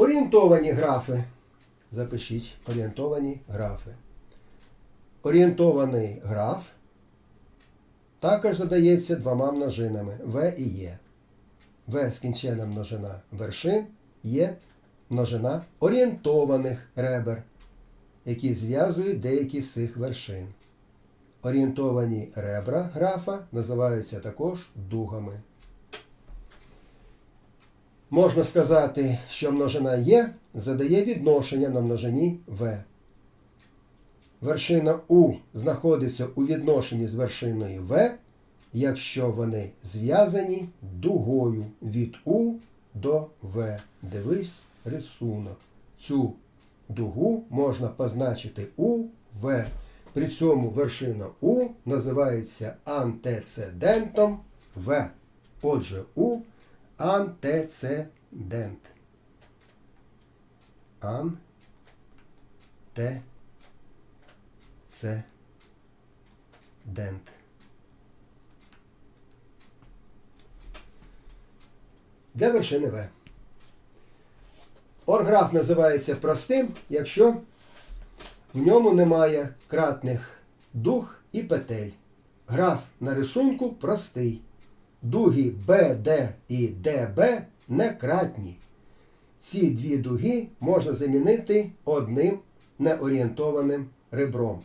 Орієнтовані графи. Запишіть орієнтовані графи. Орієнтований граф також задається двома множинами В і Є. В скінчена множина вершин, Є множина орієнтованих ребер, які зв'язують деякі з цих вершин. Орієнтовані ребра графа називаються також дугами. Можна сказати, що множина Є задає відношення на множині В. Вершина У знаходиться у відношенні з вершиною В, якщо вони зв'язані дугою від У до В. Дивись рисунок. Цю дугу можна позначити У В. При цьому вершина У називається антецедентом В. Отже, У антецедент. Антецедент. Для вершини В. Орграф називається простим, якщо в ньому немає кратних дуг і петель. Граф на рисунку простий. Дуги BD і DB некратні. Ці дві дуги можна замінити одним неорієнтованим ребром.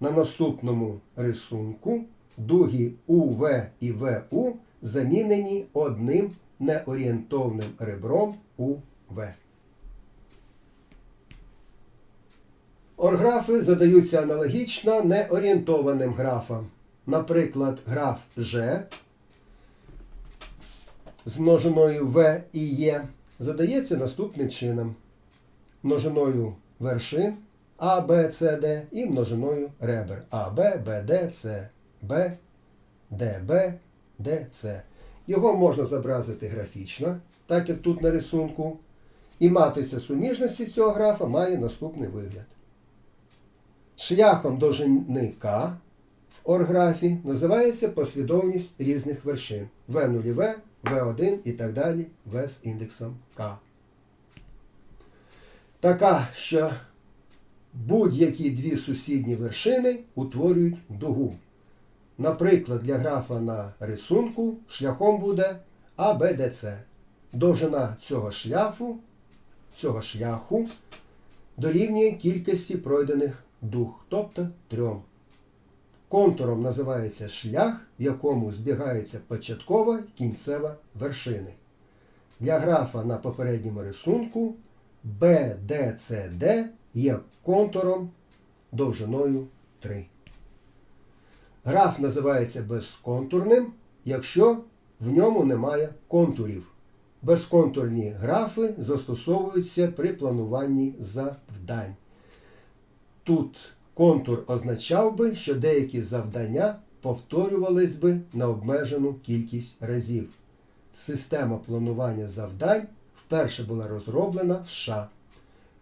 На наступному рисунку дуги УВ і ВУ замінені одним неорієнтовним ребром УВ. Орграфи задаються аналогічно неорієнтованим графам. Наприклад, граф G з множиною В і Є задається наступним чином. Множиною вершин А, Б, С, Д і множиною ребер А, Б, Б, Д, С, Б, Д, Б, Д, С. Його можна зобразити графічно, так як тут на рисунку. І матриця суміжності цього графа має наступний вигляд. Шляхом довжини К в орграфі називається послідовність різних вершин В0В, В1 і так далі В з індексом К. Така, що будь-які дві сусідні вершини утворюють дугу. Наприклад, для графа на рисунку шляхом буде АБДЦ. Довжина цього шляху, цього шляху дорівнює кількості пройдених дуг, тобто трьом. Контуром називається шлях, в якому збігається початкова кінцева вершини. Для графа на попередньому рисунку BDCD є контуром довжиною 3. Граф називається безконтурним, якщо в ньому немає контурів. Безконтурні графи застосовуються при плануванні завдань. Тут контур означав би, що деякі завдання повторювались би на обмежену кількість разів. Система планування завдань вперше була розроблена в США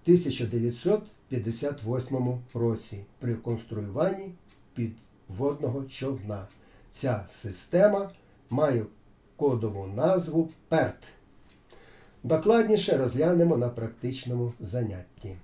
в 1958 році при конструюванні підводного човна. Ця система має кодову назву PERT. Докладніше розглянемо на практичному занятті.